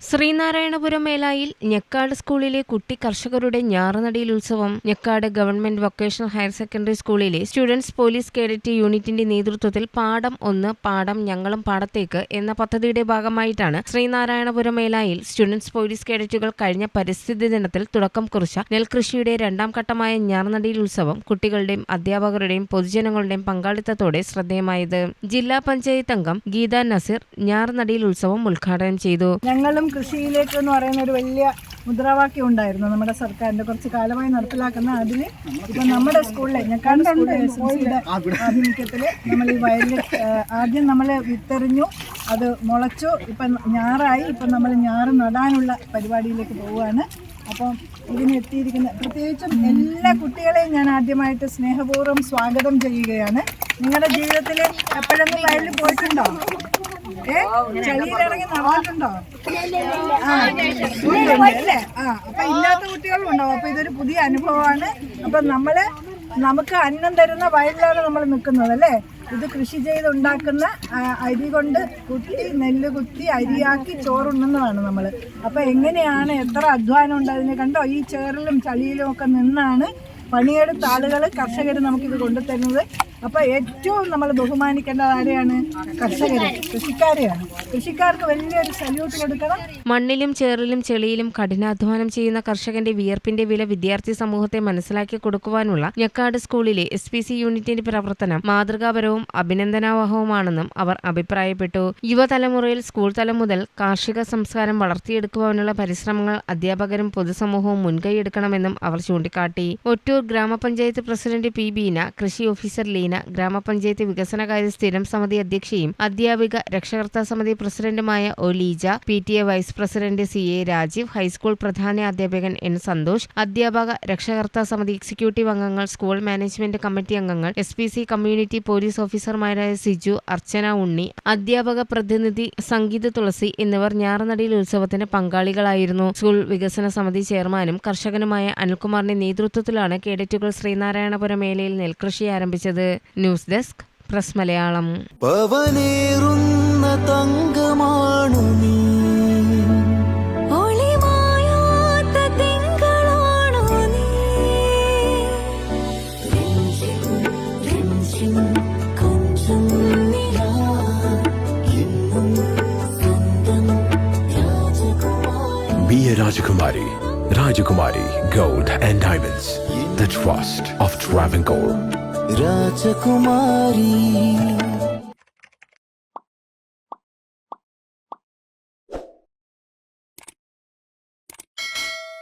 ശ്രീനാരായണപുരം മേലായിൽ ഞെക്കാട് സ്കൂളിലെ കുട്ടി കർഷകരുടെ ഞാറുനടിയിൽ ഉത്സവം Njekkad government vocational higher secondary സ്കൂളിലെ സ്റ്റുഡൻസ് പോലീസ് കേഡറ്റ് യൂണിറ്റിന്റെ നേതൃത്വത്തിൽ പാഠം ഒന്ന് പാഠം ഞങ്ങളും പാടത്തേക്ക് എന്ന പദ്ധതിയുടെ ഭാഗമായിട്ടാണ് ശ്രീനാരായണപുരം മേലായിൽ സ്റ്റുഡൻസ് പോലീസ് കേഡറ്റുകൾ കഴിഞ്ഞ പരിസ്ഥിതി ദിനത്തിൽ തുടക്കം കുറിച്ച നെൽകൃഷിയുടെ രണ്ടാം ഘട്ടമായ ഞാറുനടിയിൽ ഉത്സവം കുട്ടികളുടെയും അധ്യാപകരുടെയും പൊതുജനങ്ങളുടെയും പങ്കാളിത്തത്തോടെ ശ്രദ്ധേയമായത്. ജില്ലാ പഞ്ചായത്ത് അംഗം ഗീത നസീർ ഞാറുനടിയിൽ ഉത്സവം ഉദ്ഘാടനം ചെയ്തു. ഞങ്ങളും കൃഷിയിലേക്ക് എന്ന് പറയുന്ന ഒരു വലിയ മുദ്രാവാക്യം ഉണ്ടായിരുന്നു നമ്മുടെ സർക്കാരിന്റെ കുറച്ച് കാലമായി നടപ്പിലാക്കുന്ന അതിന് ഇപ്പൊ നമ്മുടെ സ്കൂളിലെ ഞെക്കാട് സ്കൂളിലെ എസ് എൽ സിയുടെ ആഭിമുഖ്യത്തിൽ നമ്മൾ ഈ വയലിൽ ആദ്യം നമ്മൾ വിത്തെറിഞ്ഞു അത് മുളച്ചു ഇപ്പം ഞാറായി ഇപ്പം നമ്മൾ ഞാറ് നടാനുള്ള പരിപാടിയിലേക്ക് പോവുകയാണ്. അപ്പം ഇതിന് എത്തിയിരിക്കുന്ന പ്രത്യേകിച്ചും എല്ലാ കുട്ടികളെയും ഞാൻ ആദ്യമായിട്ട് സ്നേഹപൂർവം സ്വാഗതം ചെയ്യുകയാണ്. നിങ്ങളുടെ ജീവിതത്തിൽ എപ്പോഴൊന്നും വയലിൽ പോയിട്ടുണ്ടോ? ഏ? ചളിയിലിറങ്ങി നടന്നിട്ടുണ്ടോ? ആ അല്ലേ ആ അപ്പൊ ഇല്ലാത്ത കുട്ടികളും ഉണ്ടാവും അപ്പൊ ഇതൊരു പുതിയ അനുഭവമാണ്. അപ്പൊ നമ്മൾ നമുക്ക് അന്നം തരുന്ന വയലിലാണ് നമ്മൾ നിൽക്കുന്നത് അല്ലേ? ഇത് കൃഷി ചെയ്തുണ്ടാക്കുന്ന അരി കൊണ്ട് കുത്തി നെല്ല് കുത്തി അരിയാക്കി ചോറുണ്ണുന്നതാണ് നമ്മൾ അപ്പൊ എങ്ങനെയാണ് എത്ര അധ്വാനം ഉണ്ട് അതിനെ കണ്ടോ? ഈ ചേറിലും ചളിയിലും ഒക്കെ നിന്നാണ് പണിയെടുത്ത ആളുകൾ കർഷകർ നമുക്കിത് കൊണ്ടുതരുന്നത്. അപ്പൊ ഏറ്റവും നമ്മൾ ബഹുമാനിക്കേണ്ടത് ആരെയാണ്? കർഷകരെ കൃഷിക്കാരെയാണ്. കൃഷിക്കാർക്ക് വലിയൊരു സല്യൂട്ട് കൊടുക്കണം. മണ്ണിലും ചേറിലും ചെളിയിലും കഠിനാധ്വാനം ചെയ്യുന്ന കർഷകന്റെ വിയർപ്പിന്റെ വില വിദ്യാർത്ഥി സമൂഹത്തെ മനസ്സിലാക്കി കൊടുക്കുവാനുള്ള ഞെക്കാട് സ്കൂളിലെ എസ് പി സി യൂണിറ്റിന്റെ പ്രവർത്തനം മാതൃകാപരവും അഭിനന്ദനാവഹവുമാണെന്നും അവർ അഭിപ്രായപ്പെട്ടു. യുവതലമുറയിൽ സ്കൂൾ തലം മുതൽ കാർഷിക സംസ്കാരം വളർത്തിയെടുക്കുവാനുള്ള പരിശ്രമങ്ങൾ അധ്യാപകരും പൊതുസമൂഹവും മുൻകൈയെടുക്കണമെന്നും അവർ ചൂണ്ടിക്കാട്ടി. ഒറ്റൂർ ഗ്രാമപഞ്ചായത്ത് പ്രസിഡന്റ് പി ബീന കൃഷി ഓഫീസർ ലീന ഗ്രാമപഞ്ചായത്ത് വികസനകാര്യ സ്ഥിരം സമിതി അധ്യക്ഷയും അധ്യാപിക രക്ഷകർത്താ സമിതി പ്രസിഡന്റുമായ Oleeja Leeja P T A vice president C A Rajeev high school പ്രധാന അധ്യാപകൻ എൻ സന്തോഷ് അധ്യാപക രക്ഷകർത്താ സമിതി എക്സിക്യൂട്ടീവ് അംഗങ്ങൾ സ്കൂൾ മാനേജ്മെന്റ് കമ്മിറ്റി അംഗങ്ങൾ S P C community police ഓഫീസർമാരായ സിജു അർച്ചന ഉണ്ണി അധ്യാപക പ്രതിനിധി സംഗീത തുളസി എന്നിവർ ഞാറനടിയിൽ ഉത്സവത്തിന് പങ്കാളികളായിരുന്നു. സ്കൂൾ വികസന സമിതി ചെയർമാനും കർഷകനുമായ അനിൽകുമാറിന്റെ നേതൃത്വത്തിലാണ് കേഡറ്റുകൾ ശ്രീനാരായണപുരം മേലയിൽ നെൽകൃഷി ആരംഭിച്ചത്. ന്യൂസ് ഡെസ്ക് പ്രസ് മലയാളം പവനേറുന്ന തങ്കമാണു നീ നിലാ എന്നും സ്വന്തം Rajakumari gold and Rajakumari. Rajakumari Gold and Diamonds. Rajakumari.